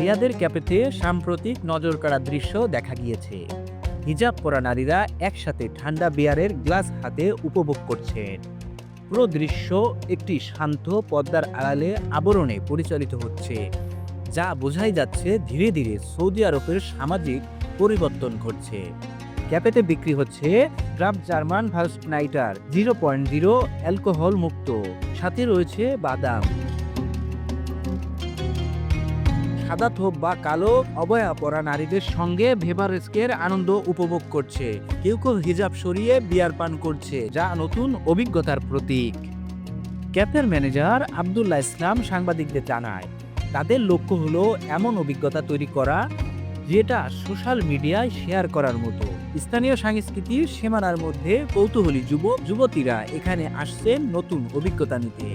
রিয়াদের ক্যাফেতে সাম্প্রতিক নজর কাড়া দৃশ্য দেখা গিয়েছে। হিজাব পরা নারীরা একসাথে ঠান্ডা বিয়ারের গ্লাস হাতে উপভোগ করছেন। পুরো দৃশ্য একটি শান্ত পদ্মার আড়ালে আবরণে পরিচালিত হচ্ছে, যা বোঝাই যাচ্ছে ধীরে ধীরে সৌদি আরবের সামাজিক পরিবর্তন ঘটছে। ক্যাফেতে বিক্রি হচ্ছে draught German first nighter zero point zero alcohol মুক্ত, সাথে রয়েছে বাদাম। সাদা থোপ বা কালো অবয়া পরা নারীদের সঙ্গে ভেভারেস্কের আনন্দ উপভোগ করছে। কেউ কেউ হিজাব সরিয়ে বিয়ার পান করছে, যা নতুন অভিজ্ঞতার প্রতীক। ক্যাফের ম্যানেজার আবদুল্লাহ ইসলাম সাংবাদিকদের জানায়, তাদের লক্ষ্য হলো এমন অভিজ্ঞতা তৈরি করা, যেটা সোশ্যাল মিডিয়ায় শেয়ার করার মতো। স্থানীয় সংস্কৃতির সীমানার মধ্যে কৌতূহলী যুবক যুবতীরা এখানে আসছেন নতুন অভিজ্ঞতা নিতে।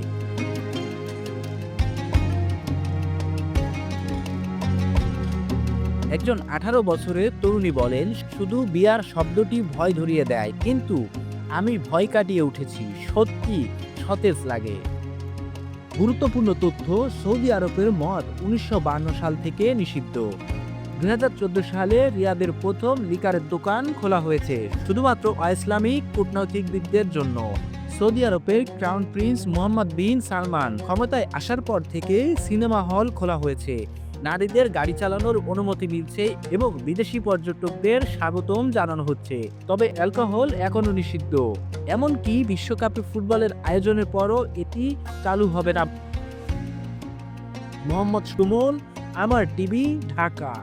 একজন আঠারো বছরের তরুণী বলেন, শুধু বিয়ার শব্দটি ভয় ধরিয়ে দেয়, কিন্তু আমি ভয় কাটিয়ে উঠেছি, সত্যি সতেজ লাগে। গুরুত্বপূর্ণ তথ্য সৌদি আরবের মদ উনিশশো সাল থেকে নিষিদ্ধ। দুই চোদ্দ সালে রিয়াদের প্রথম লিকারের দোকান খোলা হয়েছে, শুধুমাত্র অইসলামিক কূটনৈতিকবিদদের জন্য। সৌদি আরবের crown prince Mohammed bin Salman ক্ষমতায় আসার পর থেকে সিনেমা হল খোলা হয়েছে। নারীদের গাড়ি চালানোর অনুমতি মিলছে এবং বিদেশি পর্যটকদের স্বাগতম জানানো হচ্ছে। তবে অ্যালকোহল এখনও নিষিদ্ধ। এমনকি বিশ্বকাপে ফুটবলের আয়োজনের পরও এটি চালু হবে না। মোহাম্মদ সুমন, আমার টিভি, ঢাকা।